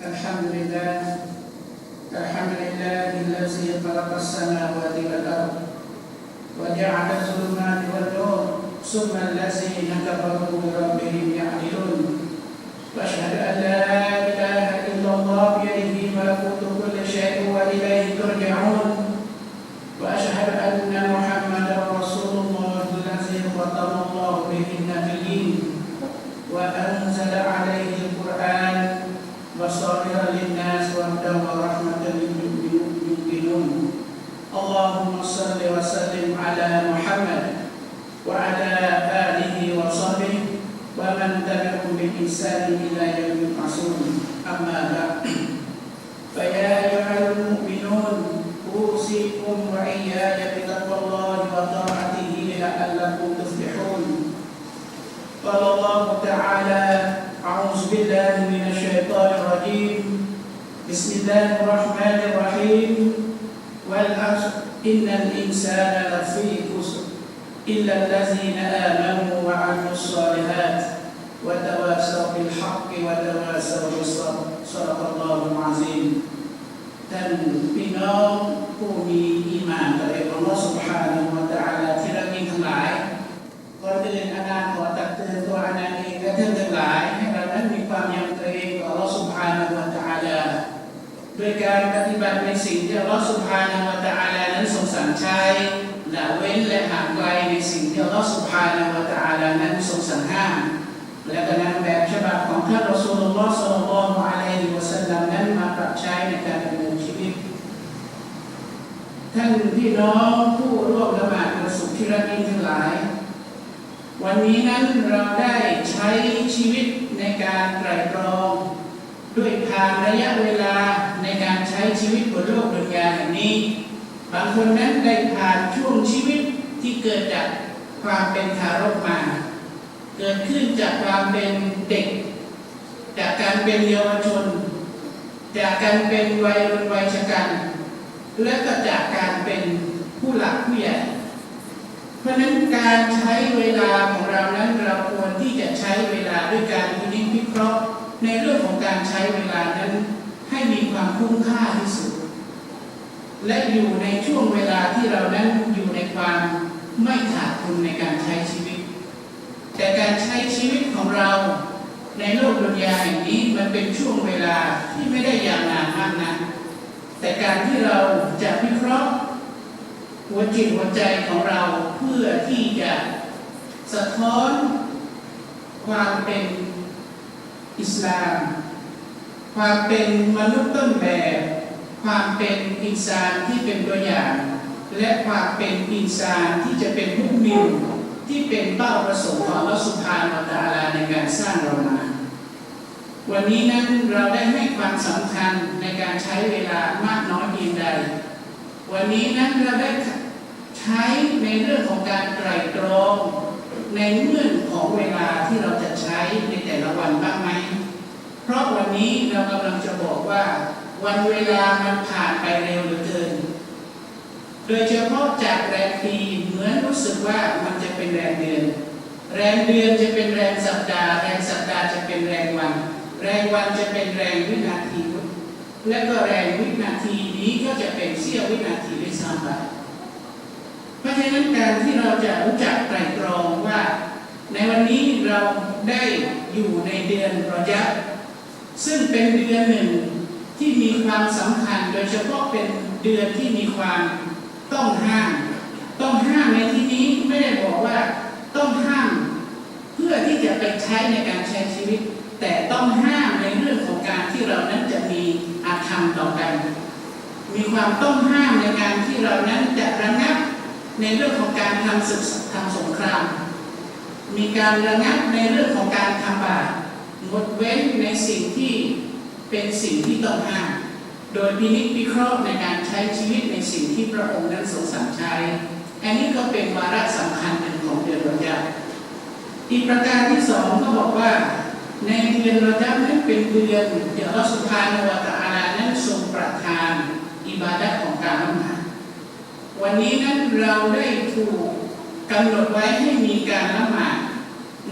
الحمد لله الحمد لله الذي خلق السماوات والأرض وجعل الظلمات والنور ثم الذين كفروا بربهم يعدلون. وأشهد أن لا إله إلا الله بيده ملكوت كل شيء وإليه ترجعون. لعلكم تفلحون قال الله تعالى أعوذ بالله من الشيطان الرجيم بسم الله الرحمن الرحيم والعصر إن الإنسان لفي خسر إلا الذين آمنوا وعملوا الصالحات وتواصوا بالحق وتواصوا بالصبر صدق الله العظيم ท่านพี่น้องผู้มีอีหมานต่ออัลลอฮฺสุบฮานะฮูวะตะอาลาที่รักยิ่ งหลายก่อนอื่นอาจารย์ขอตักเตือนตัวอาจารย์เองและท่านทั้งหลาย ให้เรานั้นมีความยำเกรงต่ออัลลอฮฺสุบฮานะฮูวะตะอาลาด้วยการปฏิบัติในสิ่งที่อัลลอฮฺสุบฮานะฮูวะตะอาลานั้นทรงสั่งใช้ละเว้นและห่างไกลในสิ่งที่อัลลอฮฺสุบฮานะฮูวะตะอาลานั้นทรงสั่งห้ามและก็นำแบบฉบับของท่านรอซูลุลลอฮ์ศ็อลลัลลอฮุอะลัยฮิวะซัลลัมนั้นมาปรับใช้ในการดำเนินชีวิต ท่านพี่น้องผู้ร่วมละหมาดวันศุกร์ ที่รักยิ่งทั้งหลาย วันนี้นั้นเราได้ใช้ชีวิตในการไตรตรอง ด้วยผ่านระยะเวลาในการใช้ชีวิตบนโลกดุนยาแห่งนี้ บางคนนั้นได้ผ่านช่วงชีวิตที่เกิดจากความเป็นทารกมา เกิดขึ้นจากความเป็นเด็ก จากการเป็นเยาวชน จากการเป็นวัยรุ่นวัยชะกัน และก็จากการเป็นผู้หลักผู้ใหญ่ เพราะนั้นการใช้เวลาของเรานั้นเราควรที่จะใช้เวลาด้วยการพินิจพิเคราะห์ ในเรื่องของการใช้เวลานั้นให้มีความคุ้มค่าที่สุด และอยู่ในช่วงเวลาที่เรานั้นอยู่ในความไม่ขาดทุนในการใช้ชีวิต แต่การใช้ชีวิตของเราในโลกดุนยาแห่งนี้มันเป็นช่วงเวลาที่ไม่ได้ยาวนานมากนักแต่การที่เราจะวิเคราะห์ หัวจิตหัวใจของเราเพื่อที่จะสะท้อนความเป็นอิสลาม ความเป็นมนุษย์ต้นแบบ ความเป็นอินซานที่เป็นตัวอย่าง และความเป็นอินซานที่จะเป็นผู้มิวที่เป็นเป้าประสงค์ของอัลสุภาโนตาลาในการสร้างเรามา วันนี้นั้นเราได้ให้ความสำคัญในการใช้เวลามากน้อยเพียงใด วันนี้นั้นเราได้ ใช้ในเรื่องของการไตรตรอง ในเงื่อนของเวลาที่เราจะใช้ในแต่ละวันบ้างไหม เพราะวันนี้เรากำลังจะบอกว่า วันเวลามันผ่านไปเร็วเหลือเกิน โดยเฉพาะจากแรมปีเหมือนรู้สึกว่ามันจะเป็นแรมเดือน แรมเดือนจะเป็นแรมสัปดาห์ แรมสัปดาห์จะเป็นแรมวัน แรงวันจะเป็นแรงวินาทีและก็แรงวินาทีนี้ก็จะเป็นเสี้ยววินาทีด้วยซ้ำไป ฉะนั้นการที่เราจะรู้จักไตรตรองว่า ในวันนี้เราได้อยู่ในเดือนรอยับซึ่งเป็นเดือนหนึ่งที่มีความสำคัญโดยเฉพาะเป็นเดือนที่มีความต้องห้าม ต้องห้ามในที่นี้ไม่ได้บอกว่าต้องห้าม เพื่อที่จะไปใช้ในการใช้ชีวิต แต่ต้องห้ามในเรื่องของการที่เรานั้นจะมีอาธรรมต่อกัน มีความต้องห้ามในการที่เรานั้นจะระงับ ในเรื่องของการทำศึกทำสงคราม มีการระงับในเรื่องของการทำบาปงดเว้นในสิ่งที่เป็นสิ่งที่ต้องห้ามโดยพินิจพิเคราะห์ในการใช้ชีวิตในสิ่งที่พระองค์นั้นทรงสั่งใช้ อันนี้ก็เป็นวาระสำคัญหนึ่งของเดือนรอยับอีกประการที่สองก็บอกว่า ในเดือนรอจับนั้นเป็นเดือนเดี๋ยวเราสุภาโนวตาลานั้นทรงประทาน อิบาดะของการละหมาด วันนี้นั้นเราได้ถูกกำหนดไว้ให้มีการละหมาด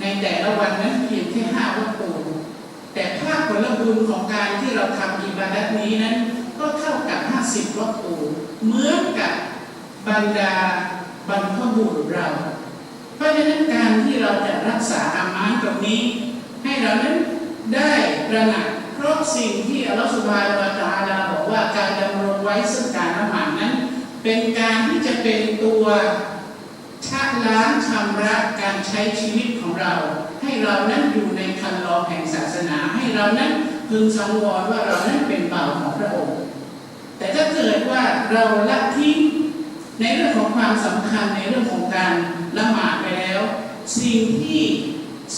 ในแต่ละวันนั้นเพียงแค่ห้าวัตถุแต่ภาคปลบุญของการที่เราทำอิบาดัตนี้นั้น ก็เท่ากับ 50วัตถุเหมือนกับบรรดาบรรพบุรุษเรา เพราะฉะนั้นการที่เราจะรักษาอามานตรงนี้ ให้เรานั้นได้ตระหนักเพราะสิ่งที่อัลลอฮฺสุบฮานะฮูวะตาลาบอกว่าการดำรงไว้ซึ่งการละหมาดนั้น เป็นการที่จะเป็นตัวชะล้างชำระการใช้ชีวิตของเรา ให้เรานั้นอยู่ในคันลองแห่งศาสนา ให้เรานั้นพึงสังวรว่าเรานั้นเป็นเบาของพระองค์ แต่ถ้าเกิดว่าเราละทิ้งในเรื่องของความสำคัญในเรื่องของการละหมาดไปแล้ว สิ่งที่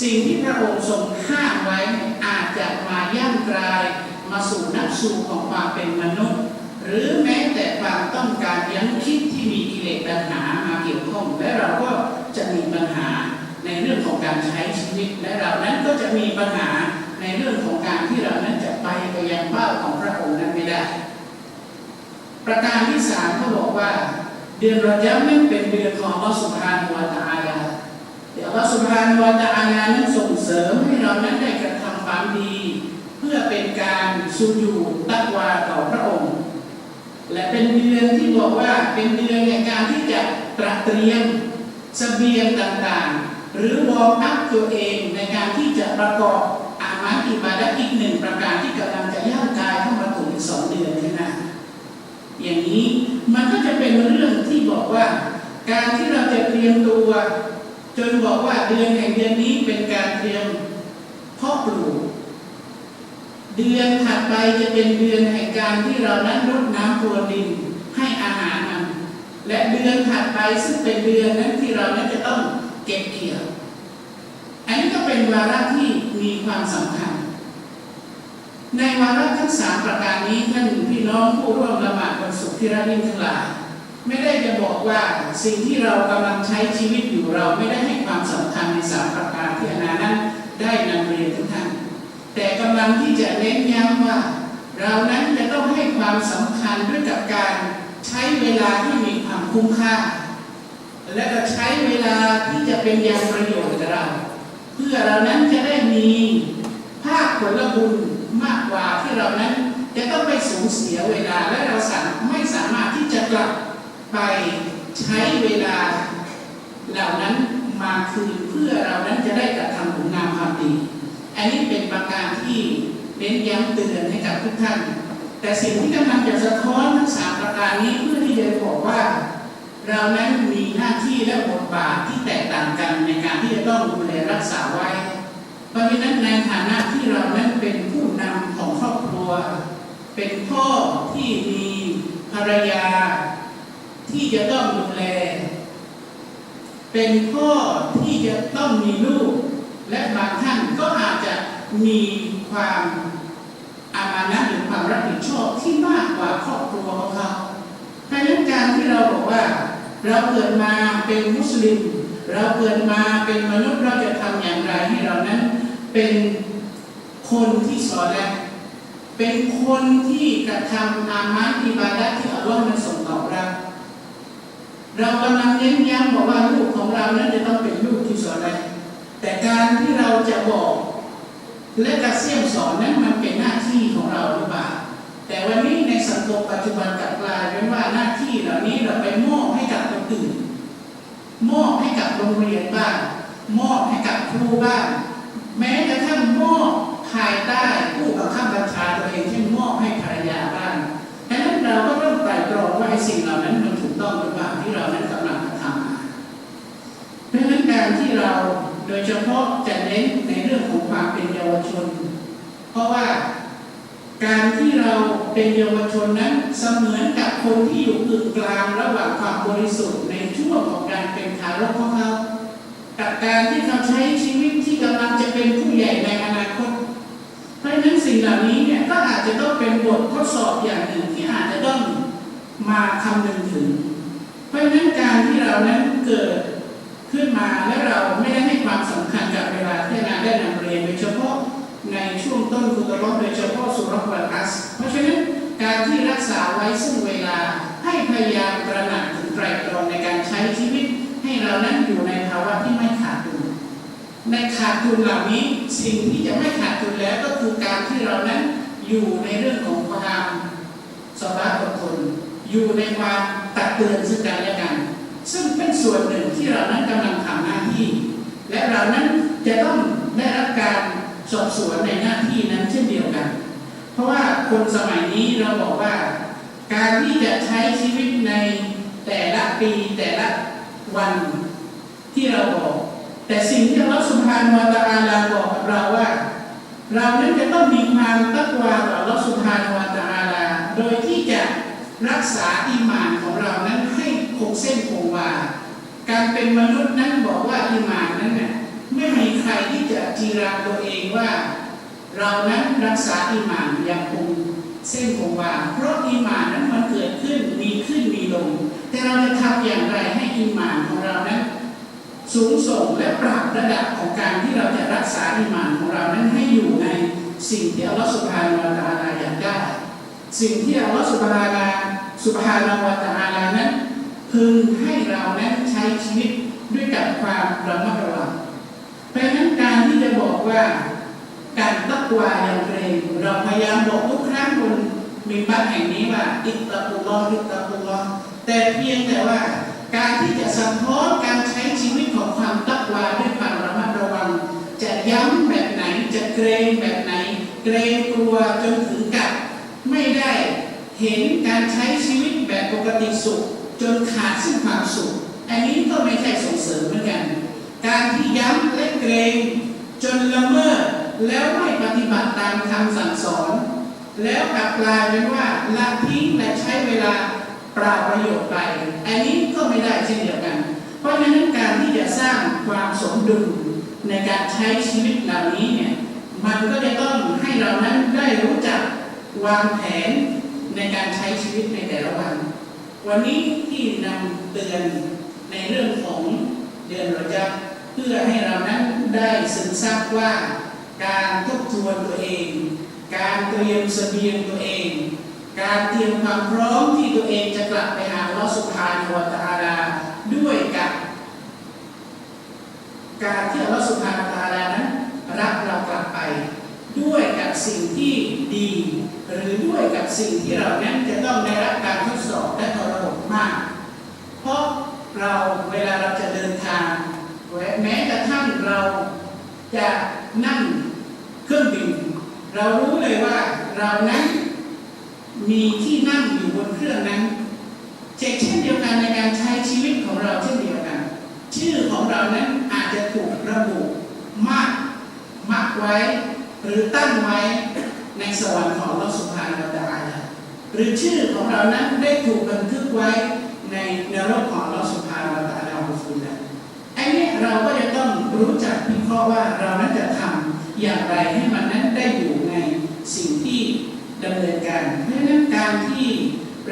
สิ่งที่พระองค์ทรงห้ามไว้อาจจะมาย่ำกลายมาสู่นักสู่ของความเป็นมนุษย์ หรือแม้แต่ความต้องการยังคิดที่มีกิเลสตัณหามาเกี่ยวข้อง และเราก็จะมีปัญหาในเรื่องของการใช้ชีวิต และเรานั้นก็จะมีปัญหาในเรื่องของการที่เรานั้นจะไปไปยังเป้าของพระองค์นั้นไม่ได้ ประการที่สามเขาบอกว่า เดือนรอยับนั้นเป็นเดือนของอัลลอฮฺสุบฮานวตะอาลาเดี๋ยวอัลสุบฮานวตะอาลานั้นส่งเสริมให้เรานั้นได้กระทำความดี เพื่อเป็นการสุญูตักวาต่อพระองค์ และเป็นเดือนที่บอกว่าเป็นเดือนในการที่จะตระเตรียมเสบียงต่างๆ หรือวอร์มอัพตัวเองในการที่จะประกอบอามาอิบาดะอีกหนึ่งประการที่กำลังจะย่างกายเข้ามาถึงอีกสองเดือนข้างหน้าอย่างนี้มันก็จะเป็นเรื่องที่บอกว่า การที่เราจะเตรียมตัว จนบอกว่าเดือนแห่งเดือนนี้เป็นการเตรียมเพาะปลูก เดือนถัดไปจะเป็นเดือนแห่งการที่เรานั้นรดน้ำพรวนดินให้อาหารมันและเดือนถัดไปซึ่งเป็นเดือนนั้นที่เรานั้นจะต้องเก็บเกี่ยว อันนี้ก็เป็นวาระที่มีความสำคัญ ในวาระทั้งสามประการนี้ท่านพี่น้องผู้ร่วมละหมาดวันศุกร์ที่รักยิ่งทั้งหลายไม่ได้จะบอกว่าสิ่งที่เรากำลังใช้ชีวิตอยู่เราไม่ได้ให้ความสำคัญในสามประการที่อานานั้นได้นำเรียนทุกท่าน แต่กำลังที่จะเน้นย้ำว่า เรานั้นจะต้องให้ความสำคัญด้วยกับการใช้เวลาที่มีความคุ้มค่า และก็ใช้เวลาที่จะเป็นยังประโยชน์กับเรา เพื่อเรานั้นจะได้มีภาคผลบุญมากกว่าที่เรานั้นจะต้องไปสูญเสียเวลาและเราสาไม่สามารถที่จะกลับไปใช้เวลา เหล่านั้นมาคืนเพื่อเรานั้นจะได้กระทำผลงานความดี อันนี้เป็นประการที่เน้นย้ำเตือนให้กับทุกท่าน แต่สิ่งที่กำลังจะสะท้อนทั้งสามประการนี้เพื่อที่จะบอกว่า เรานั้นมีหน้าที่และบทบาทที่แตกต่างกันในการที่จะต้องดูแลรักษาไว้ เพราะฉะนั้นในฐานะที่เรานั้นเป็นผู้นำของครอบครัว เป็นพ่อที่มีภรรยา ที่จะต้องดูแล เป็นพ่อที่จะต้องมีลูก และบางท่านก็อาจจะ มีความอามานะหรือความรับผิดชอบที่มากกว่าครอบครัวของเขาเพราะฉะนั้นการที่เราบอกว่า เราเกิดมาเป็นมุสลิม เราเกิดมาเป็นมนุษย์เราจะทำอย่างไรให้เรานั้น เป็นคนที่สอนและเป็นคนที่กระทำอามาอิบาดะที่อัลลอฮ์นั้นส่งต่อบรับเรากำลังเน้นย้ำบอกว่าลูกของเรานั้นจะต้องเป็นลูกที่สอนและแต่การที่เราจะบอก และการเสี่ยมสอนนั้นมันเป็นหน้าที่ของเราหรือเปล่าแต่วันนี้ในสังคมปัจจุบันกลับกลายเป็นว่าหน้าที่เหล่านี้เราไปมอบให้กับคนอื่นมอบให้กับโรงเรียนบ้างมอบให้กับครูบ้างแม้กระทั่งมอบภายใต้ผู้บังคับบัญชาตัวเองเช่นมอบให้ภรรยาบ้างดังนั้นเราก็ต้องไตร่ตรองว่าไอ้สิ่งเหล่านั้นมันถูกต้องหรือเปล่าที่เรานั้นกำลังกระทำมาเพราะฉะนั้นการที่เราโดยเฉพาะ ของความเป็นเยาวชน เพราะว่าการที่เราเป็นเยาวชนนั้นเสมือนกับคนที่อยู่กึ่งกลางระหว่างความบริสุทธิ์ในช่วงของการเป็นทารกของเขากับการที่เขาใช้ชีวิตที่กำลังจะเป็นผู้ใหญ่ในอนาคต เพราะฉะนั้นสิ่งเหล่านี้เนี่ยก็อาจจะต้องเป็นบททดสอบอย่างหนึ่งที่อาจจะต้องมาคำนึงถึง เพราะฉะนั้นการที่เรานั้นเกิด ขึ้นมาและเราไม่ได้ให้ความสำคัญกับเวลาที่นาได้นำเรียนโดยเฉพาะในช่วงต้นกุตรบโดยเฉพาะสุรวัลอัสเพราะฉะนั้นการที่รักษาไว้ซึ่งเวลาให้พยายามตระหนักถึงไตรตรองในการใช้ชีวิต ให้เรานั้นอยู่ในภาวะที่ไม่ขาดทุนในขาดทุนเหล่านี้สิ่งที่จะไม่ขาดทุนแล้วก็คือการที่เรานั้นอยู่ในเรื่องของความสบายอดทนอยู่ในความตักเตือนซึ่งกันและกัน ซึ่งเป็นส่วนหนึ่งที่เรานั้นกำลังทำหน้าที่ และเรานั้นจะต้องได้รับการสอบสวนในหน้าที่นั้นเช่นเดียวกัน เพราะว่าคนสมัยนี้เราบอกว่า การที่จะใช้ชีวิตในแต่ละปีแต่ละวันที่เราบอก แต่สิ่งที่อัลลอฮฺสุบฮานาวะตาลาบอกกับเราว่า เรานั้นจะต้องมีความตักวาต่ออัลลอฮฺสุบฮานาวะตาลา โดยที่จะรักษาอิมานของเรานั้นให้คงเส้น การเป็นมนุษย์นั้นบอกว่าอิมานนั้นน่ะไม่มีใครที่จะจีราตัวเองว่า เรานั้นรักษาอิมานอย่างคงเส้นคงวาเพราะอิมานนั้นมันเกิดขึ้นมีขึ้นมีลง แต่เราจะทำอย่างไรให้อิมานของเรานั้นสูงส่งและปรับระดับของการที่เราจะรักษาอิมานของเรานั้นให้อยู่ในสิ่งที่อัลลอฮฺสุบฮานาวะตะอาลาอยากได้ สิ่งที่อัลลอฮฺสุบฮานาสุบฮานาวะตะอาลานั้นพึงให้เรานั้น ช้ชีวิตด้วยกับความระมัดระวังเพราะฉะนั้นการที่จะบอกว่าการตักวาอย่างเกรงเราพยายามบอกทุกครั้งบนมิมบัตแห่งนี้ว่าอิตตะกุลลอฮ์อิตตะกุลลอแต่เพียงแต่ว่าการที่จะสะท้อนการใช้ชีวิตของความตักวาด้วยความระมัดระวัง จะย้ำแบบไหนจะเกรงแบบไหน เกรงกลัวจนถึงกับไม่ได้เห็นการใช้ชีวิตแบบปกติสุข จนขาดซึ่งความสุข อันนี้ก็ไม่ใช่ส่งเสริมเหมือนกัน การที่ย้ำและเกรงจนละเมิดแล้วไม่ปฏิบัติตามคำสั่งสอน แล้วกลับกลายเป็นว่าละทิ้งและใช้เวลาเปล่าประโยชน์ไป อันนี้ก็ไม่ได้เช่นเดียวกัน เพราะฉะนั้นการที่จะสร้างความสมดุลในการใช้ชีวิตเหล่านี้เนี่ยมันก็จะต้องให้เรานั้นได้รู้จักวางแผนในการใช้ชีวิตในแต่ละวัน วันนี้ที่นำเตือน ในเรื่องของเดือนรอจับเพื่อให้เรานั้นได้ซึมซับว่า การทบทวนตัวเอง การเตรียมเสบียงตัวเอง การเตรียมความพร้อมที่ตัวเองจะกลับไปหาอัลอสุบฮานวตาลาด้วยกับการที่อัลอสุบฮานวตาลานั้นรับเรากลับไป ด้วยกับสิ่งที่ดี หรือด้วยกับสิ่งที่เรานั้นจะต้องได้รับการทดสอบและทรมานมาก เพราะ เราเวลาเราจะเดินทางแม้กระทั่งเราจะนั่งเครื่องบิน เรารู้เลยว่าเรานั้นมีที่นั่งอยู่บนเครื่องนั้นเช่นเดียวกันในการใช้ชีวิตของเราเช่นเดียวกัน ชื่อของเรานั้นอาจจะถูกระบุมากมักไว้ หรือตั้งไว้ในสวรรค์ของเราสุภาพดาลาหรือชื่อของเรานั้นได้ถูกบันทึกไว้ ในนรกของเราสุภาพดาลาบุฟุลไอ้นี้เราก็จะต้องรู้จักพิเคราะห์ว่าเรานั้นจะทำอย่างไรให้มันนั้นได้อยู่ในสิ่งที่ดำเนินการเพราะฉะนั้นการที่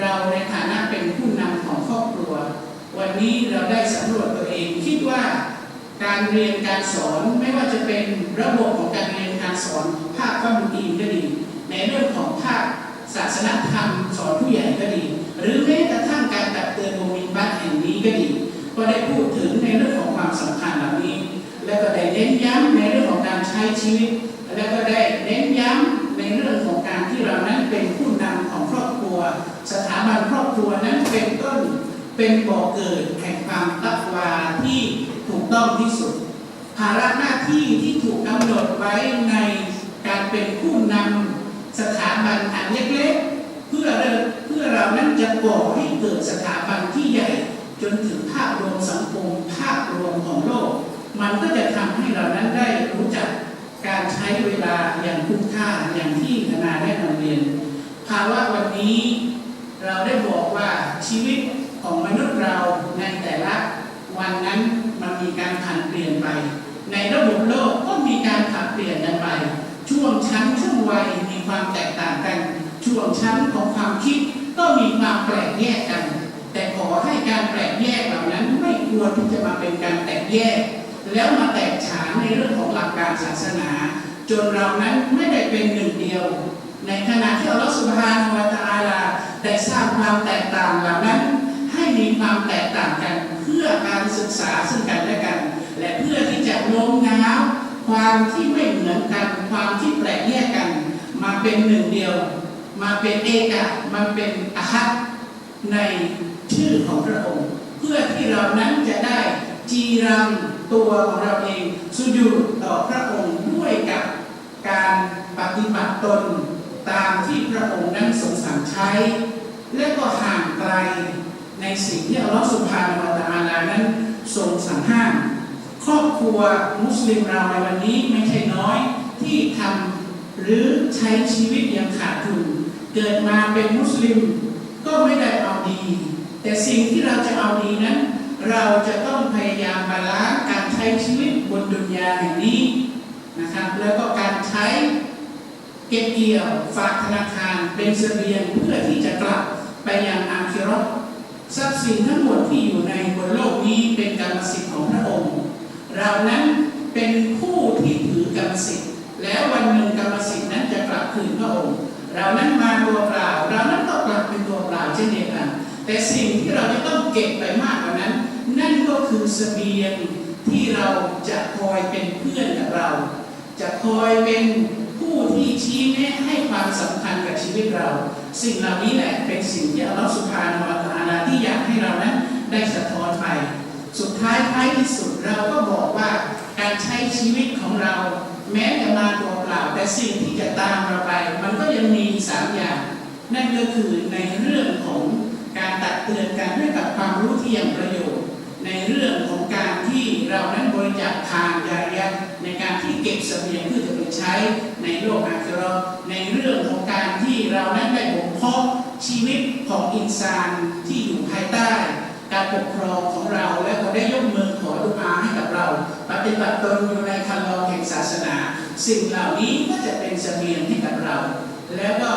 เราในฐานะเป็นผู้นำของครอบครัว วันนี้เราได้สำรวจตัวเองคิดว่าการเรียนการสอนไม่ว่าจะเป็นระบบของการเรียนการสอนภาคข้อมูลดีก็ดี ในเรื่องของภาคศาสนธรรมสอนผู้ใหญ่ก็ดี หรือแม้กระทั่งการตักเตือนโมมินบัตแห่งนี้ก็ดีก็ได้พูดถึงในเรื่องของความสำคัญเหล่านี้ แล้วก็ได้เน้นย้ำในเรื่องของการใช้ชีวิต แล้วก็ได้เน้นย้ำในเรื่องของการที่เรานั้นเป็นผู้นำของครอบครัว สถาบันครอบครัวนั้นเป็นต้นเป็นบ่อเกิดแห่งความตักวาที่ถูกต้องที่สุด ภาระหน้าที่ที่ถูกกำหนดไว้ในการเป็นผู้นำสถาบันอันเล็กๆ เพื่อ เพื่อเรานั้นจะก่อให้เกิดสถาบันที่ใหญ่ จนถึงภาพรวมสังคมภาพรวมของโลก มันก็จะทำให้เรานั้นได้รู้จักการใช้เวลาอย่างคุ้มค่าอย่างที่ธนาได้นำเรียน ภาวะวันนี้เราได้บอกว่าชีวิตของมนุษย์เราในแต่ละวันนั้นมันมีการผันเปลี่ยนไป ในระบบโลกก็มีการผันเปลี่ยนกันไป ช่วงชั้นช่วงวัยมีความแตกต่างกัน ช่วงชั้นของความคิด ก็มีความแปลกแยกกัน แต่ขอให้การแปลกแยกเหล่านั้นไม่ควรที่จะมาเป็นการแตกแยก แล้วมาแตกฉานในเรื่องของหลักการศาสนา จนเรานั้นไม่ได้เป็นหนึ่งเดียว ในขณะที่อัลลอฮฺสุบฮานะฮูวะตาลาได้สร้างความแตกต่างเหล่านั้น ให้มีความแตกต่างกัน เพื่อการศึกษาซึ่งกันและกัน และเพื่อที่จะโน้มน้าวความที่ไม่เหมือนกัน ความที่แปลกแยกกัน มาเป็นหนึ่งเดียว มาเป็นเอกะมาเป็นอาฮัดในชื่อของพระองค์ เพื่อที่เรานั้นจะได้จีรังตัวของเราเองสุญูดต่อพระองค์ด้วยกับการปฏิบัติตนตามที่พระองค์นั้นทรงสั่งใช้ และก็ห่างไกลในสิ่งที่อัลลอฮฺสุบฮานะฮูวะตะอาลานั้นทรงสั่งห้ามครอบครัวมุสลิมเราในวันนี้ไม่ใช่น้อยที่ทำหรือใช้ชีวิตอย่างขาดทุน เกิดมาเป็นมุสลิม ก็ไม่ได้เอาดี แต่สิ่งที่เราจะเอาดีนั้น เราจะต้องพยายามบาลานซ์การใช้ชีวิตบนดุนยาแห่งนี้นะครับ แล้วก็การใช้เก็บเกี่ยวฝากธนาคารเป็นเสบียงเพื่อที่จะกลับไปยังอาคิราะห์ทรัพย์สินทั้งหมดที่อยู่ในบนโลกนี้เป็นกรรมสิทธิ์ของพระองค์ เรานั้นเป็นผู้ที่ถือกรรมสิทธิ์แล้ววันหนึ่งกรรมสิทธิ์นั้นจะกลับคืนพระองค์ เรานั้นมาตัวเปล่า เรานั้นก็กลับเป็นตัวเปล่าเช่นเดียวกัน แต่สิ่งที่เราจะต้องเก็บไปมากกว่านั้น นั่นก็คือเสบียงที่เราจะคอยเป็นเพื่อนกับเรา จะคอยเป็นผู้ที่ชี้แนะให้ความสำคัญกับชีวิตเรา สิ่งเหล่านี้แหละเป็นสิ่งที่อัลลอฮฺสุบฮานะฮูวะตะอาลาที่อยากให้เรานั้นได้สะท้อนไปสุดท้ายท้ายที่สุดเราก็บอกว่าการใช้ชีวิตของเรา แม้จะมาตัว เปล่า แต่สิ่งที่จะตามเราไป มันก็ยังมีสามอย่าง นั่นก็คือในเรื่องของการตักเตือนกันด้วยกับความรู้ที่ยังประโยชน์ ในเรื่องของการที่เรานั้นบริจาคทานยาริยะในการที่เก็บเสบียงเพื่อจะไปใช้ในโลกอาคิเราในเรื่องของการที่เรานั้นได้บ่มเพาะชีวิตของอินซานที่อยู่ภายใต้ การปกครองของเราและก็ได้ยกมือขอดุอาให้กับเรา ปฏิบัติตนอยู่ในคันลองแห่งศาสนา สิ่งเหล่านี้ก็จะเป็นเสบียงให้กับเรา แล้วก็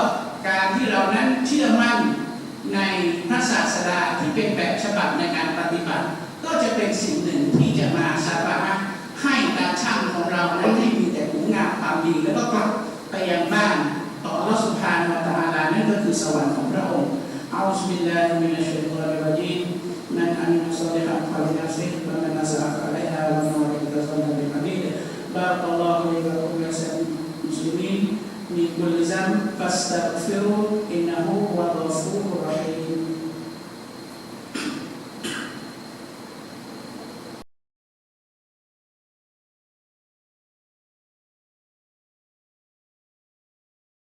การที่เรานั้นเชื่อมั่นในพระศาสดาที่เป็นแบบฉบับในการปฏิบัติ ก็จะเป็นสิ่งหนึ่งที่จะมาสามาให้ตาช่างของเรานั้นให้มีแต่คุณงามความดีแล้วก็กลับไปยังบ้านต่ออัสุบฮานวตาลานั่นก็คือสวรรค์ของพระองค์อัลลอฮฺบิลลาฮิมินัชชัยฏอนิรเราะญีม من عمل صالحا فلنفسه ومن اساء عليها ومن ولد فلنبي بارك الله لي ولكم ولسائر المسلمين من كل ذنب فاستغفروا انه هو الغفور الرحيم